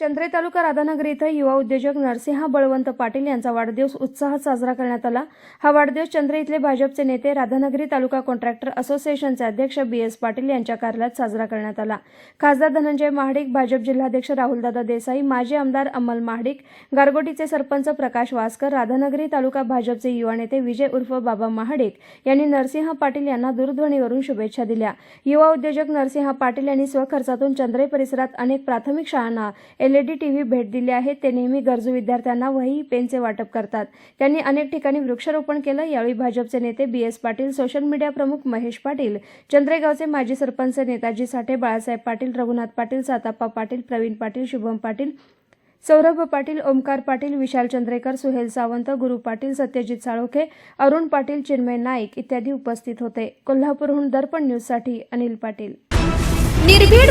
चंद्रे तालुका राधानगरी इथं युवा उद्योजक नरसिंह बळवंत पाटील यांचा वाढदिवस उत्साहात साजरा करण्यात आला. हा वाढदिवस चंद्रे इथले भाजपचे नेते राधानगरी तालुका कॉन्ट्रॅक्टर असोसिएशनचे अध्यक्ष बी एस पाटील यांच्या कार्यालयात साजरा करण्यात आला. खासदार धनंजय महाडिक भाजप जिल्हाध्यक्ष राहुलदादा देसाई माजी आमदार अमल महाडिक गारगोटीचे सरपंच प्रकाश वासकर राधानगरी तालुका भाजपचे युवा नेते विजय उर्फ बाबा महाडिक यांनी नरसिंह पाटील यांना दूरध्वनीवरून शुभेच्छा दिल्या. युवा उद्योजक नरसिंह पाटील यांनी स्वखर्चातून चंद्रे परिसरात अनेक प्राथमिक शाळांना L E D T V भेट दिली आहे. ते नेहमी गरजू विद्यार्थ्यांना वही पेनचे वाटप करतात. त्यांनी अनेक ठिकाणी वृक्षारोपण केलं. यावेळी भाजपचे नेते B S Patil social media प्रमुख महेश पाटील चंद्रेगावचे माजी सरपंच नेताजी साठे बाळासाहेब पाटील रघुनाथ पाटील साताप्पा पाटील प्रवीण पाटील शुभम पाटील सौरभ पाटील ओमकार पाटील विशाल चंद्रेकर सुहेल सावंत गुरु पाटील सत्यजित साळोखे अरुण पाटील चिन्मय नाईक इत्यादी उपस्थित होते. कोल्हापूरहून दर्पण न्यूजसाठी अनिल पाटील. निर्भीड